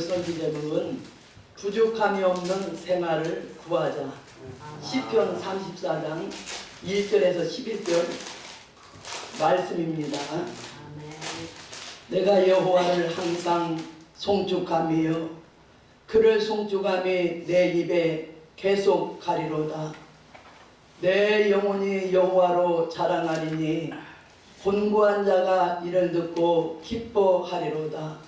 선지 제목은 부족함이 없는 생활을 구하자. 시편 34장 1절에서 11절 말씀입니다. 내가 여호와를 항상 송축하며 그를 송축함이 내 입에 계속 가리로다. 내 영혼이 여호와로 자랑하리니 곤고한 자가 이를 듣고 기뻐하리로다.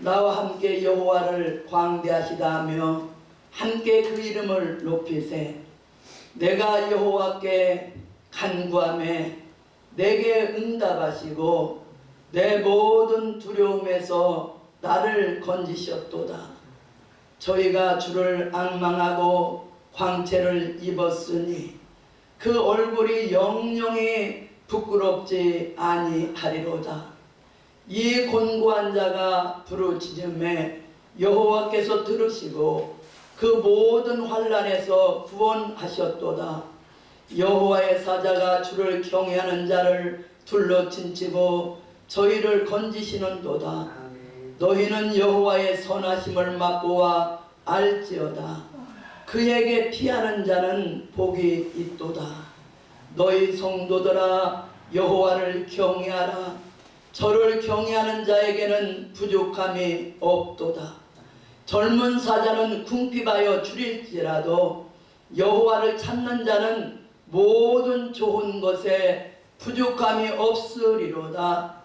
나와 함께 여호와를 광대하시다 하며 함께 그 이름을 높이세. 내가 여호와께 간구함에 내게 응답하시고 내 모든 두려움에서 나를 건지셨도다. 저희가 주를 악망하고 광채를 입었으니 그 얼굴이 영영이 부끄럽지 아니하리로다. 이 곤고한 자가 부르짖음에 여호와께서 들으시고 그 모든 환란에서 구원하셨도다. 여호와의 사자가 주를 경외하는 자를 둘러 친치고 저희를 건지시는도다. 너희는 여호와의 선하심을 맛보아 알지어다. 그에게 피하는 자는 복이 있도다. 너희 성도들아 여호와를 경외하라. 저를 경외하는 자에게는 부족함이 없도다. 젊은 사자는 궁핍하여 줄일지라도 여호와를 찾는 자는 모든 좋은 것에 부족함이 없으리로다.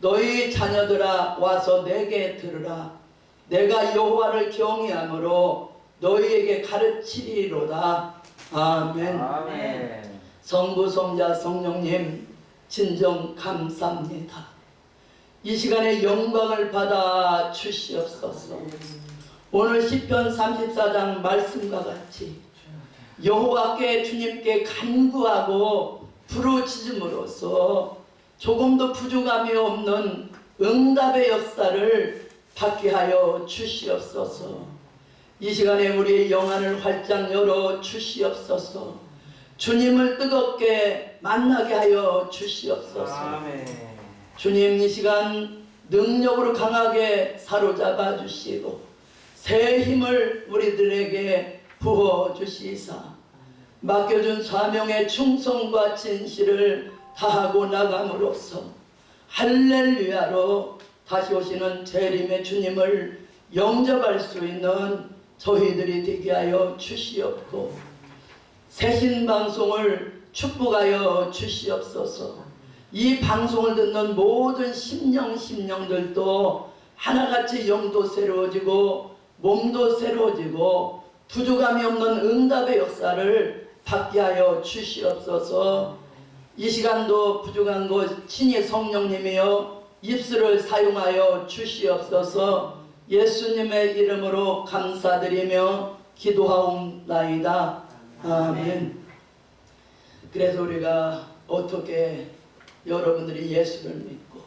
너희 자녀들아 와서 내게 들으라. 내가 여호와를 경외함으로 너희에게 가르치리로다. 아멘. 아멘. 성부 성자 성령님 진정 감사합니다. 이 시간에 영광을 받아 주시옵소서. 오늘 시편 34장 말씀과 같이 여호와께 주님께 간구하고 부르짖음으로써 조금도 부족함이 없는 응답의 역사를 받게 하여 주시옵소서. 이 시간에 우리의 영안을 활짝 열어 주시옵소서. 주님을 뜨겁게 만나게 하여 주시옵소서. 아멘. 주님 이 시간 능력으로 강하게 사로잡아 주시고 새 힘을 우리들에게 부어 주시사 맡겨준 사명의 충성과 진실을 다하고 나감으로써 할렐루야로 다시 오시는 재림의 주님을 영접할 수 있는 저희들이 되게 하여 주시옵고 새신 방송을 축복하여 주시옵소서. 이 방송을 듣는 모든 심령 심령들도 하나같이 영도 새로워지고 몸도 새로워지고 부족함이 없는 응답의 역사를 받게 하여 주시옵소서. 이 시간도 부족한 것 친히 성령님이여 입술을 사용하여 주시옵소서. 예수님의 이름으로 감사드리며 기도하옵나이다. 아멘. 그래서 우리가 어떻게 여러분들이 예수를 믿고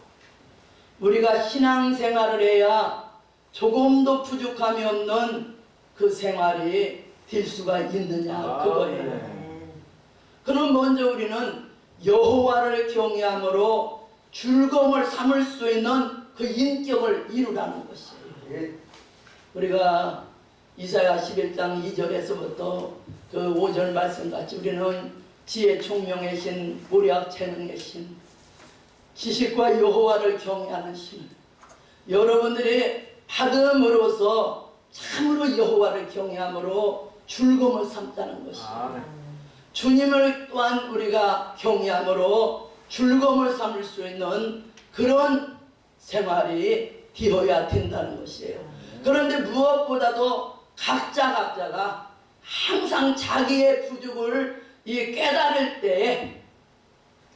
우리가 신앙생활을 해야 조금도 부족함이 없는 그 생활이 될 수가 있느냐 그거예요. 아멘. 그럼 먼저 우리는 여호와를 경외함으로 즐거움을 삼을 수 있는 그 인격을 이루라는 것이에요. 예. 우리가 이사야 11장 2절에서부터 그 5절 말씀같이 우리는 지혜 총명의 신, 무력 재능의 신, 지식과 여호와를 경외하는 신. 여러분들이 받음으로써 참으로 여호와를 경외함으로 즐거움을 삼자는 것이에요. 아멘. 주님을 또한 우리가 경외함으로 즐거움을 삼을 수 있는 그런 생활이 되어야 된다는 것이에요. 그런데 무엇보다도 각자 각자가 항상 자기의 부족을 이 깨달을 때에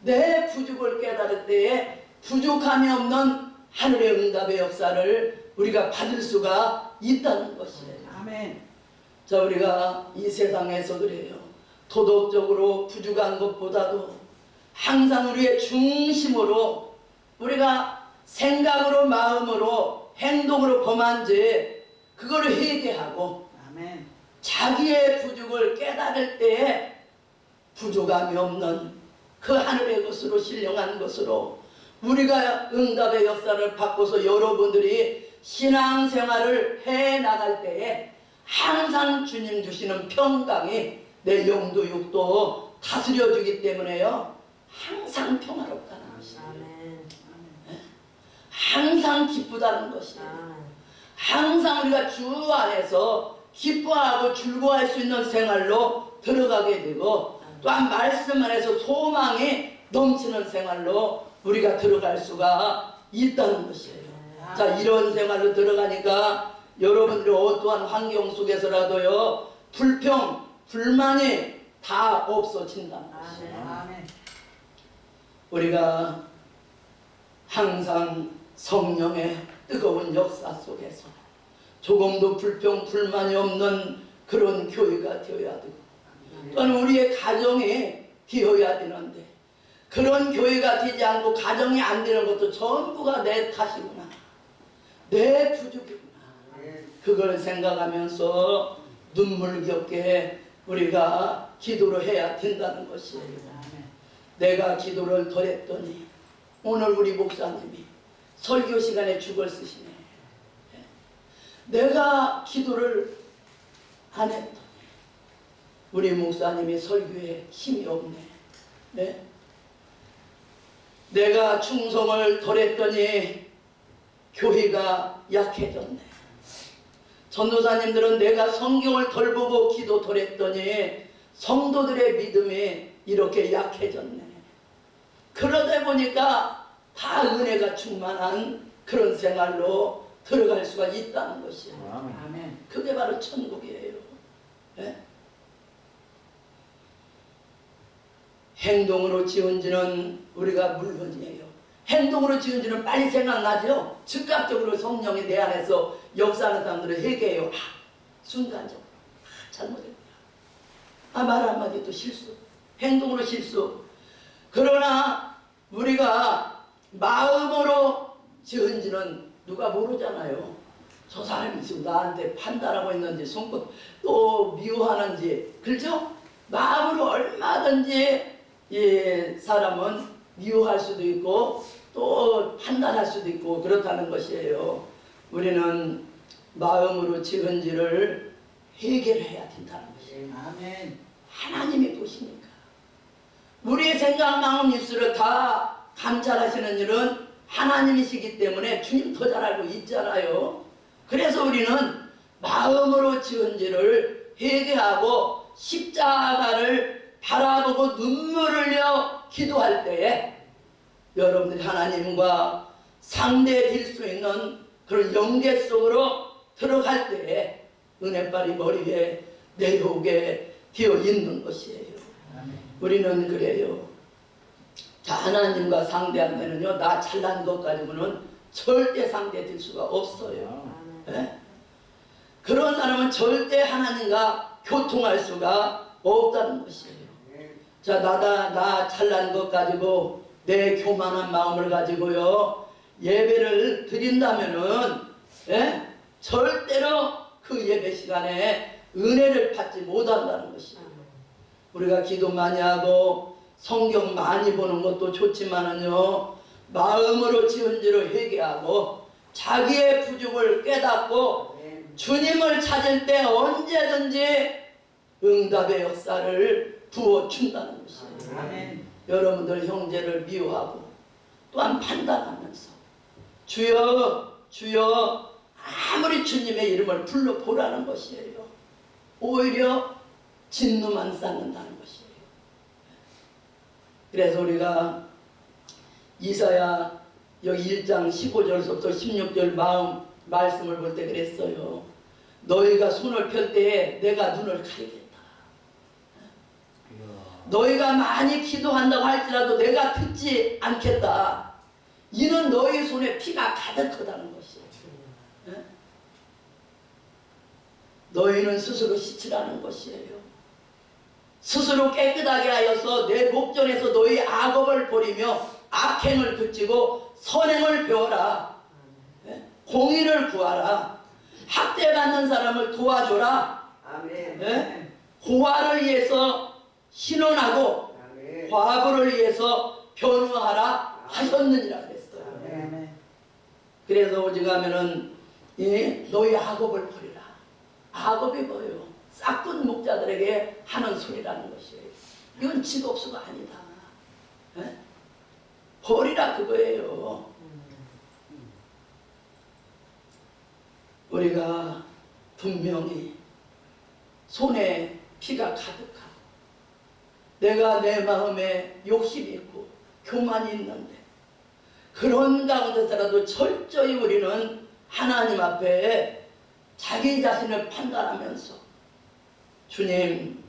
내 부족을 깨달을 때에 부족함이 없는 하늘의 응답의 역사를 우리가 받을 수가 있다는 것이에요. 아멘. 자 우리가 이 세상에서 그래요. 도덕적으로 부족한 것보다도 항상 우리의 중심으로 우리가 생각으로 마음으로 행동으로 범한 죄 그거를 회개하고 아멘. 자기의 부족을 깨달을 때에 부족함이 없는 그 하늘의 것으로 신령한 것으로 우리가 응답의 역사를 바꿔서 여러분들이 신앙생활을 해 나갈 때에 항상 주님 주시는 평강이 내 영도 육도 다스려 주기 때문에요. 항상 평화롭다는 것이에요. 항상 기쁘다는 것이에요. 항상 우리가 주 안에서 기뻐하고 즐거워할 수 있는 생활로 들어가게 되고 또한 말씀 안에서 소망이 넘치는 생활로 우리가 들어갈 수가 있다는 것이에요. 자 이런 생활로 들어가니까 여러분들이 어떠한 환경 속에서라도요 불평, 불만이 다 없어진다는 것이에요. 우리가 항상 성령의 뜨거운 역사 속에서 조금도 불평 불만이 없는 그런 교회가 되어야 되고 또한 우리의 가정이 되어야 되는데 그런 교회가 되지 않고 가정이 안 되는 것도 전부가 내 탓이구나 내 부족이구나 그걸 생각하면서 눈물겹게 우리가 기도를 해야 된다는 것이에요. 내가 기도를 덜 했더니 오늘 우리 목사님이 설교 시간에 죽을 쓰시네. 내가 기도를 안 했더니 우리 목사님이 설교에 힘이 없네. 네? 내가 충성을 덜 했더니 교회가 약해졌네. 전도사님들은 내가 성경을 덜 보고 기도 덜 했더니 성도들의 믿음이 이렇게 약해졌네. 그러다 보니까 다 은혜가 충만한 그런 생활로 들어갈 수가 있다는 것이에요. 아멘. 그게 바로 천국이에요. 예? 행동으로 지은 지는 우리가 물건이에요. 행동으로 지은 지는 빨리 생각나죠? 즉각적으로 성령이 내 안에서 역사하는 사람들을 회개해요. 아, 순간적으로. 아, 잘못했구나. 아, 말 한마디도 실수. 행동으로 실수. 그러나 우리가 마음으로 지은 지는 누가 모르잖아요. 저 사람이 지금 나한테 판단하고 있는지 손끝 또 미워하는지 그렇죠? 마음으로 얼마든지 이 사람은 미워할 수도 있고 또 판단할 수도 있고 그렇다는 것이에요. 우리는 마음으로 지은 지를 해결해야 된다는 것이에요. 아멘. 하나님이 보시니까 우리의 생각, 마음, 입술을 다 감찰하시는 일은 하나님이시기 때문에 주님 더 잘 알고 있잖아요. 그래서 우리는 마음으로 지은 죄를 회개하고 십자가를 바라보고 눈물을 흘려 기도할 때에 여러분들이 하나님과 상대될 수 있는 그런 영계 속으로 들어갈 때에 은혜빨이 머리에 내려오게 되어 있는 것이에요. 아멘. 우리는 그래요. 자, 하나님과 상대할 때는요, 나 잘난 것 가지고는 절대 상대될 수가 없어요. 예? 그런 사람은 절대 하나님과 교통할 수가 없다는 것이에요. 자, 나다, 나 잘난 것 가지고 내 교만한 마음을 가지고요, 예배를 드린다면은, 예? 절대로 그 예배 시간에 은혜를 받지 못한다는 것이에요. 우리가 기도 많이 하고 성경 많이 보는 것도 좋지만은요 마음으로 지은 죄를 회개하고 자기의 부족을 깨닫고 주님을 찾을 때 언제든지 응답의 역사를 부어준다는 것이에요. 아멘. 여러분들 형제를 미워하고 또한 판단하면서 주여 주여 아무리 주님의 이름을 불러보라는 것이에요. 오히려 진노만 쌓는다는 것이에요. 그래서 우리가 이사야 여기 1장 15절부터 16절 마음 말씀을 볼 때 그랬어요. 너희가 손을 펼 때에 내가 눈을 가리겠다. 너희가 많이 기도한다고 할지라도 내가 듣지 않겠다. 이는 너희 손에 피가 가득하다는 것이에요. 예? 너희는 스스로 시치라는 것이에요. 스스로 깨끗하게 하여서 내 목전에서 너희 악업을 버리며 악행을 그치고 선행을 배워라. 예? 공의를 구하라. 학대받는 사람을 도와줘라. 예? 고아를 위해서 신원하고 아멘. 과부를 위해서 변호하라 하셨느니라 그래요. 그래서 오직하면은 이 너희 악업을 버리라. 악업이 뭐예요? 싹군 목자들에게 하는 소리라는 것이에요. 이건 직업수가 아니다. 예? 버리라 그거예요. 우리가 분명히 손에 피가 가득하고 내가 내 마음에 욕심이 있고 교만이 있는데 그런 가운데서라도 철저히 우리는 하나님 앞에 자기 자신을 판단하면서 주님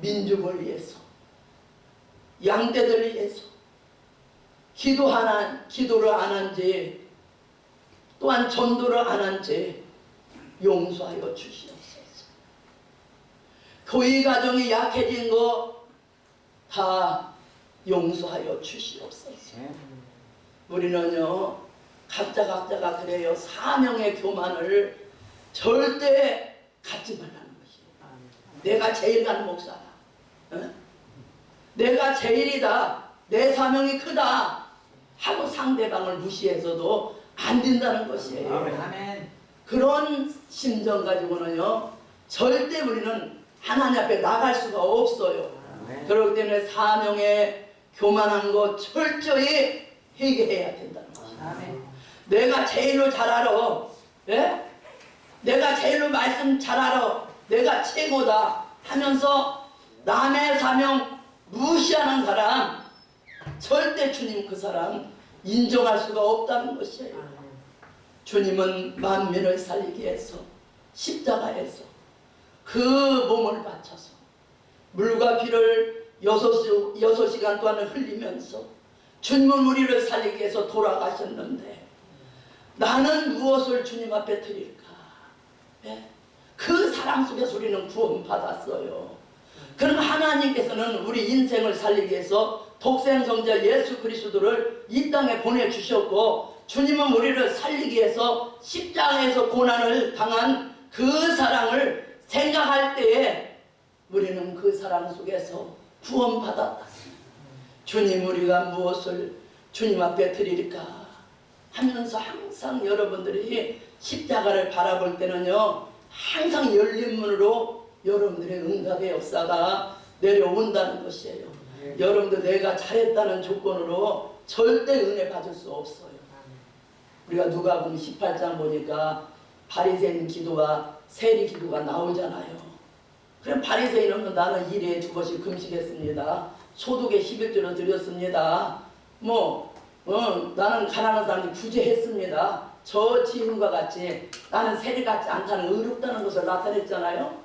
민족을 위해서 양떼들 위해서 기도 하나 기도를 안 한지 또한 전도를 안 한지 용서하여 주시옵 교회 가정이 약해진 거 다 용서하여 주시옵소서. 우리는요 각자 각자가 그래요 사명의 교만을 절대 갖지 말라는 것이에요. 내가 제일 가는 목사다. 어? 내가 제일이다. 내 사명이 크다. 하고 상대방을 무시해서도 안 된다는 것이에요. 아멘. 그런 심정 가지고는요 절대 우리는 하나님 앞에 나갈 수가 없어요. 아멘. 그렇기 때문에 사명에 교만한 거 철저히 회개해야 된다는 거예요. 아멘. 내가 제일로 잘 알아. 예? 내가 제일로 말씀 잘 알아. 내가 최고다 하면서 남의 사명 무시하는 사람 절대 주님 그 사람 인정할 수가 없다는 것이에요. 주님은 만민을 살리기 위해서 십자가에서 그 몸을 바쳐서 물과 피를 여섯, 시- 여섯 시간 동안 흘리면서 주님은 우리를 살리기 위해서 돌아가셨는데 나는 무엇을 주님 앞에 드릴까? 예? 그 사랑 속에서 우리는 구원받았어요. 그럼 하나님께서는 우리 인생을 살리기 위해서 독생성자 예수 그리스도를 이 땅에 보내주셨고 주님은 우리를 살리기 위해서 십자가에서 고난을 당한 그 사랑을 생각할 때에 우리는 그 사랑 속에서 구원받았다. 주님 우리가 무엇을 주님 앞에 드릴까 하면서 항상 여러분들이 십자가를 바라볼 때는요 항상 열린 문으로 여러분들의 응답의 역사가 내려온다는 것이에요. 여러분들 내가 잘했다는 조건으로 절대 은혜 받을 수 없어요. 우리가 누가복음 18장 보니까 바리새인 기도와 세리 기도가 나오잖아요. 그럼 바리새인은 뭐 나는 일에 두 번씩 금식했습니다. 소득에 11조를 드렸습니다. 뭐 어, 나는 가난한 사람들 구제했습니다. 저 지인과 같이 나는 세리 같지 않다는 의롭다는 것을 나타냈잖아요.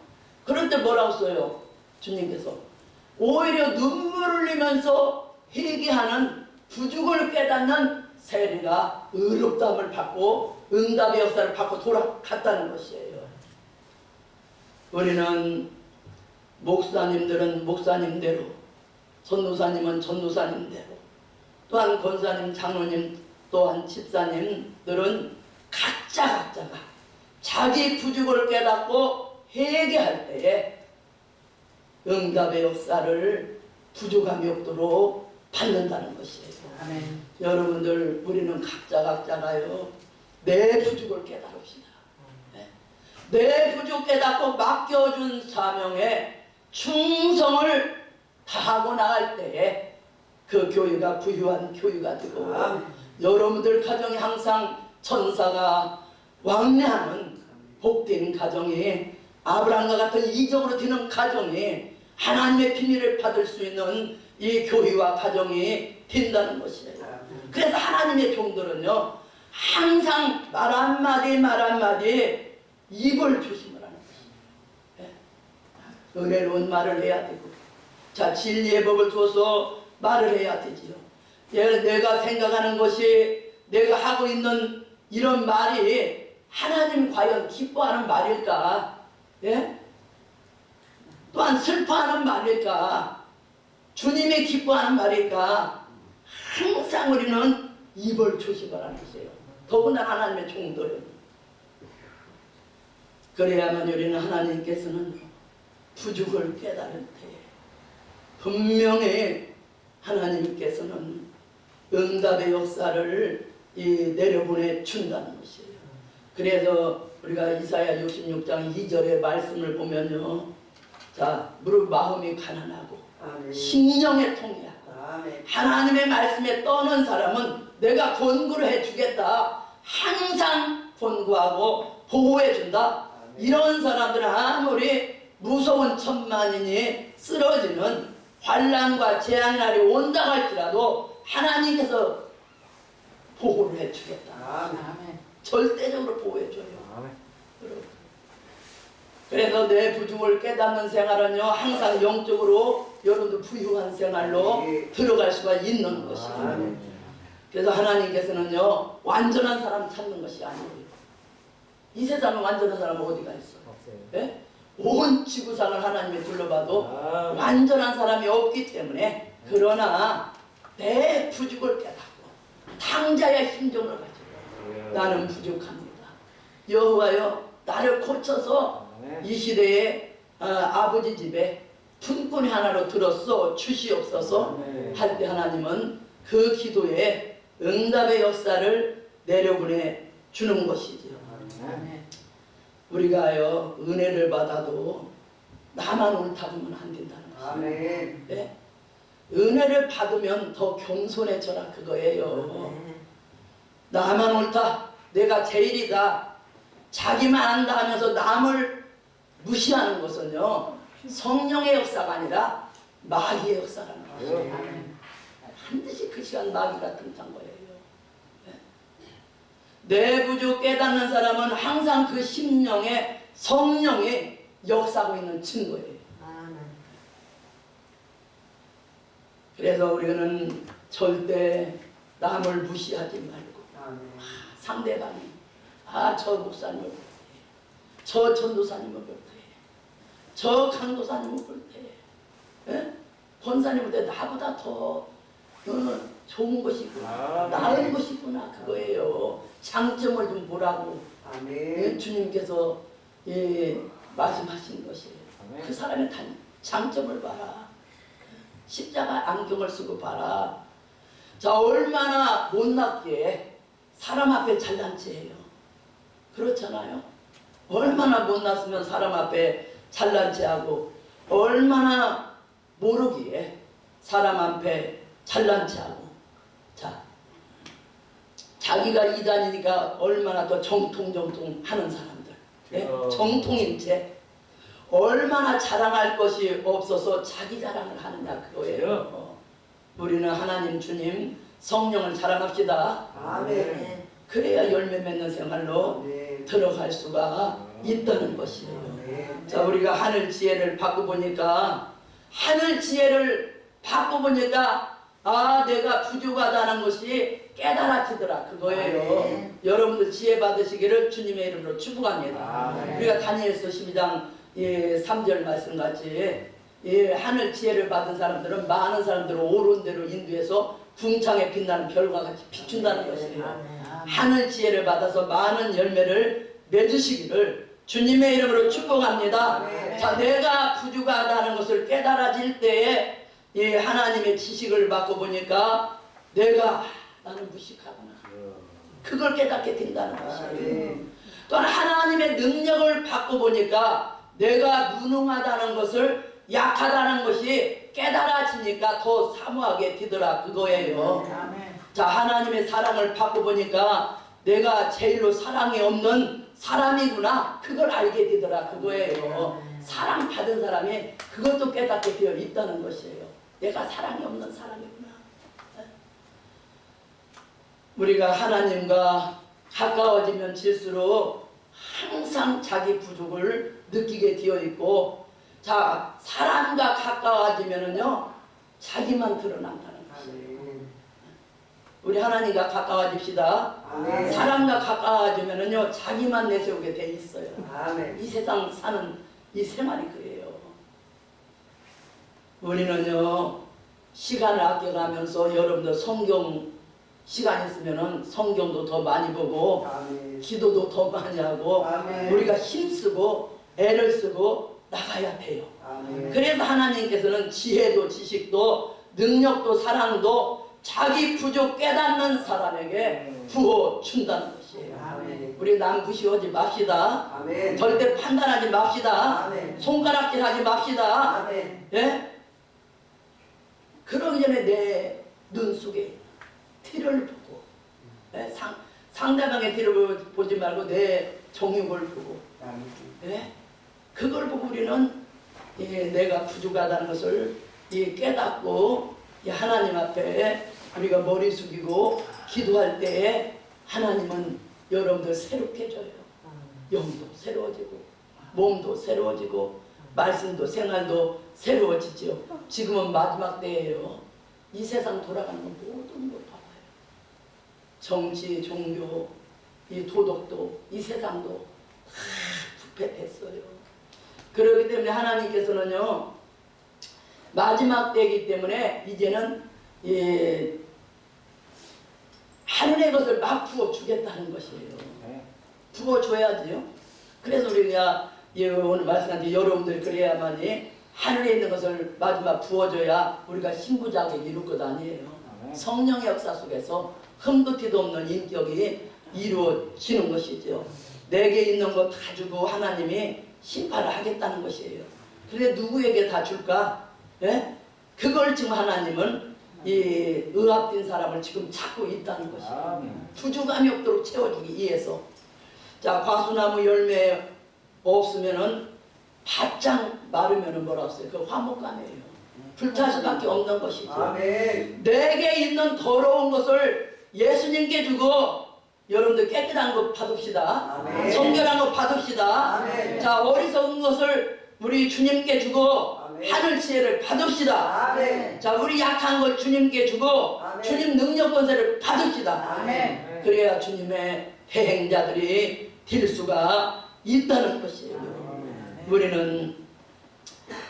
때 뭐라고 써요? 주님께서 오히려 눈물을 흘리면서 회개하는 부죽을 깨닫는 세리가 의롭다함을 받고 응답의 역사를 받고 돌아갔다는 것이에요. 우리는 목사님들은 목사님대로 전도사님은 전도사님대로 또한 권사님, 장로님, 또한 집사님들은 각자 각자가 자기 부족을 깨닫고 회개할 때에 응답의 역사를 부족함이 없도록 받는다는 것이에요. 아멘. 여러분들 우리는 각자 각자가요 내 부족을 깨달읍시다. 네. 내 부족 깨닫고 맡겨준 사명에 충성을 다하고 나갈 때에 그 교회가 부유한 교회가 되고 아멘. 여러분들 가정이 항상 천사가 왕래하는 복된 가정이 아브라함과 같은 이적으로 되는 가정이 하나님의 비밀을 받을 수 있는 이 교회와 가정이 된다는 것이에요. 그래서 하나님의 종들은요 항상 말 한마디 말 한마디 입을 조심을 하는 것이에요. 예. 은혜로운 말을 해야 되고 자 진리의 법을 줘서 말을 해야 되지요. 예, 내가 생각하는 것이 내가 하고 있는 이런 말이 하나님 과연 기뻐하는 말일까? 예? 또한 슬퍼하는 말일까? 주님이 기뻐하는 말일까? 항상 우리는 입을 조심하라는 것이에요. 더구나 하나님의 종들은. 그래야만 우리는 하나님께서는 부족을 깨달을 때 분명히 하나님께서는 응답의 역사를 이 내려보내 준다는 것이에요. 그래서 우리가 이사야 66장 2절의 말씀을 보면요. 자, 무릇 마음이 가난하고 아멘. 심령에 통해하고 아멘. 하나님의 말씀에 떠는 사람은 내가 권고를 해주겠다. 항상 권고하고 보호해준다. 이런 사람들은 아무리 무서운 천만인이 쓰러지는 환란과 재앙 날이 온다 할지라도 하나님께서 보호를 해주겠다. 아멘. 절대적으로 보호해줘요. 아멘. 여러분. 그래서 내 부족을 깨닫는 생활은요 항상 영적으로 여러분도 부유한 생활로 예. 들어갈 수가 있는 것이에요. 아멘. 그래서 하나님께서는요 완전한 사람 찾는 것이 아니에요. 이 세상에 완전한 사람은 어디가 있어? 예? 온 지구상을 하나님이 둘러봐도 아, 완전한 사람이 없기 때문에 그러나 내 부족을 깨닫고 탕자의 심정을 가지고 나는 부족합니다. 여호와여 나를 고쳐서 아멘. 이 시대에 어, 아버지 집에 품꾼 하나로 들었어 주시옵소서 아멘. 할때 하나님은 그 기도에 응답의 역사를 내려보내 주는 것이지요. 우리가요 은혜를 받아도 나만 옳다 보면 안 된다는 것이에요. 아멘. 네? 은혜를 받으면 더 겸손해져라 그거예요. 나만 옳다. 내가 제일이다. 자기만 안다 하면서 남을 무시하는 것은요. 성령의 역사가 아니라 마귀의 역사라는 거예요. 반드시 그 시간 마귀가 등장 거예요. 네. 내 부족 깨닫는 사람은 항상 그 심령에 성령이 역사하고 있는 증거예요. 아멘. 그래서 우리는 절대 남을 무시하지 말고 아멘. 상대방이 아 저 목사님을 볼 때, 저 전도사님을 볼 때, 저 강도사님을 볼 때, 예? 권사님을 볼때 나보다 더 너는 좋은 것이 구나, 아, 나은 것이 구나 그거예요. 장점을 좀 보라고 예, 아멘. 주님께서 예, 말씀하신 것이에요. 아멘. 그 사람의 단, 장점을 봐라. 십자가 안경을 쓰고 봐라. 자, 얼마나 못났기에 사람 앞에 잘난 체해요. 그렇잖아요. 얼마나 못났으면 사람 앞에 잘난 체하고 얼마나 모르기에 사람 앞에 잘난 체하고 자 자기가 이단이니까 얼마나 더 정통정통 하는 사람들 예? 어. 정통인 채 얼마나 자랑할 것이 없어서 자기 자랑을 하느냐 그거예요. 어. 우리는 하나님 주님 성령을 자랑합시다. 아멘. 그래야 열매 맺는 생활로 아멘. 들어갈 수가 있다는 것이에요. 아멘. 자 우리가 하늘 지혜를 받고 보니까 하늘 지혜를 받고 보니까 아 내가 부족하다는 것이 깨달아지더라 그거예요. 아멘. 여러분들 지혜 받으시기를 주님의 이름으로 축복합니다. 아멘. 우리가 다니엘서 12장 예, 3절 말씀같이 예, 하늘 지혜를 받은 사람들은 많은 사람들을 옳은 대로 인도해서 궁창에 빛나는 별과 같이 비춘다는 것이에요. 하늘 지혜를 받아서 많은 열매를 맺으시기를 주님의 이름으로 축복합니다. 아멘. 자, 내가 부족하다는 것을 깨달아질 때에 이 하나님의 지식을 받고 보니까 내가 아, 나는 무식하구나. 그걸 깨닫게 된다는 것이에요. 아멘. 또한 하나님의 능력을 받고 보니까 내가 무능하다는 것을 약하다는 것이 깨달아지니까 더 사모하게 되더라 그거예요. 자 하나님의 사랑을 받고 보니까 내가 제일로 사랑이 없는 사람이구나 그걸 알게 되더라 그거예요. 사랑 받은 사람이 그것도 깨닫게 되어 있다는 것이에요. 내가 사랑이 없는 사람이구나. 우리가 하나님과 가까워지면 질수록 항상 자기 부족을 느끼게 되어 있고 자 사람과 가까워지면은요 자기만 드러난다는 것이에요. 우리 하나님과 가까워집시다. 아멘. 사람과 가까워지면은요 자기만 내세우게 돼 있어요. 아멘. 이 세상 사는 이 생활이 그래요. 우리는요 시간을 아껴가면서 여러분들 성경 시간 있으면은 성경도 더 많이 보고 아멘. 기도도 더 많이 하고 아멘. 우리가 힘쓰고 애를 쓰고 나가야 돼요. 아멘. 그래서 하나님께서는 지혜도 지식도 능력도 사랑도 자기 부족 깨닫는 사람에게 부어 준다는 것이에요. 아멘. 우리 남부시하지 맙시다. 아멘. 절대 판단하지 맙시다. 아멘. 손가락질하지 맙시다. 아멘. 예? 그러기 전에 내 눈 속에 티를 보고 예? 상, 상대방의 티를 보지 말고 내 정욕을 보고. 예? 그걸 보고 우리는 예, 내가 부족하다는 것을 예, 깨닫고 예, 하나님 앞에 우리가 머리 숙이고 기도할 때에 하나님은 여러분들 새롭게 해줘요. 영도 새로워지고 몸도 새로워지고 말씀도 생활도 새로워지죠. 지금은 마지막 때예요. 이 세상 돌아가는 건 모든 걸 봐봐요. 정치, 종교, 이 도덕도 이 세상도 다 부패했어요. 그렇기 때문에 하나님께서는요 마지막 때이기 때문에 이제는 예, 하늘의 것을 막 부어 주겠다는 것이에요. 부어줘야지요. 그래서 우리가 예, 오늘 말씀한 여러분들 그래야만이 하늘에 있는 것을 마지막 부어줘야 우리가 신부작에 이룰 것 아니에요. 성령의 역사 속에서 흠도 티도 없는 인격이 이루어지는 것이죠. 내게 있는 거다 주고 하나님이 심판을 하겠다는 것이에요. 그런데 누구에게 다 줄까? 예? 그걸 지금 하나님은 이 의합된 사람을 지금 찾고 있다는 것이에요. 부족함이 없도록 채워주기 위해서 자 과수나무 열매 없으면은 바짝 마르면은 뭐라 했어요? 그 화목감이에요. 불탈 수밖에 없는 것이죠. 아멘. 내게 있는 더러운 것을 예수님께 주고 여러분들 깨끗한 것 받읍시다. 아멘. 성결한 것 받읍시다. 아멘. 자 어리석은 것을 우리 주님께 주고 아멘. 하늘 지혜를 받읍시다. 아멘. 자 우리 약한 것 주님께 주고 아멘. 주님 능력 권세를 받읍시다. 아멘. 그래야 주님의 대행자들이 될 수가 있다는 것이에요. 우리는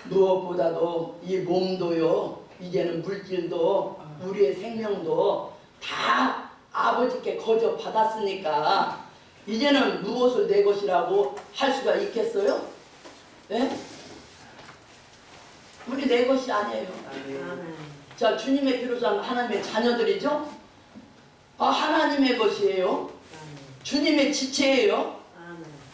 무엇보다도 이 몸도요, 이제는 물질도 우리의 생명도 다 아버지께 거저 받았으니까 이제는 무엇을 내 것이라고 할 수가 있겠어요? 예? 우리 내 것이 아니에요. 자, 주님의 피로서 하나님의 자녀들이죠? 아, 하나님의 것이에요. 주님의 지체예요.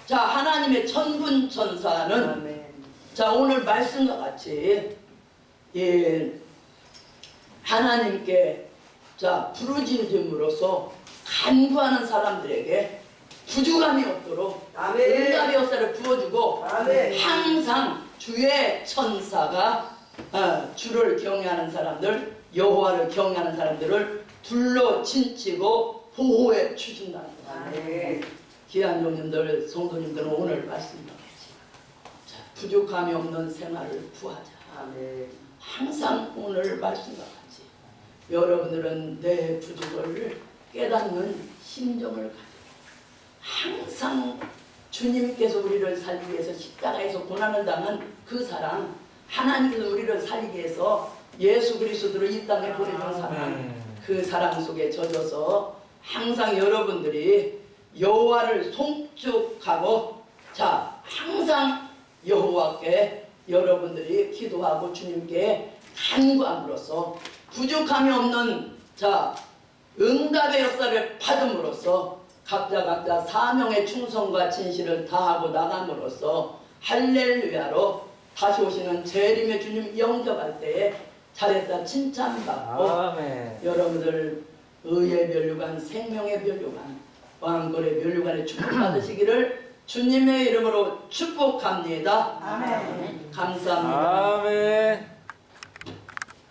자, 하나님의 천군 천사는 아멘. 자, 오늘 말씀과 같이 예, 하나님께 자, 부르짖음으로써 간구하는 사람들에게 부족함이 없도록 아멘. 응답의 역사를 부어주고 아멘. 항상 주의 천사가 어, 주를 경외하는 사람들, 여호와를 경외하는 사람들을 둘러 친치고 보호해 주신다는 거예요. 귀한 종님들, 성도님들은 오늘 말씀입니다. 자, 부족함이 없는 생활을 구하자. 항상 오늘 말씀과 같이 여러분들은 내 부족을 깨닫는 심정을 가지고 항상 주님께서 우리를 살리기 위해서 십자가에서 고난을 당한 그 사랑 하나님께서 우리를 살리기 위해서 예수 그리스도를 이 땅에 보내준 사랑 그 사랑 속에 젖어서 항상 여러분들이 여호와를 송축하고 자 항상 여호와께 여러분들이 기도하고 주님께 간구함으로써 부족함이 없는 자 응답의 역사를 받음으로써 각자 각자 사명의 충성과 진실을 다하고 나감으로써 할렐루야로 다시 오시는 재림의 주님 영접할 때에 잘했다 칭찬받고. 여러분들 의의 면류관, 생명의 면류관, 왕권의 면류관에 축복받으시기를 주님의 이름으로 축복합니다. 아멘. 감사합니다. 아멘.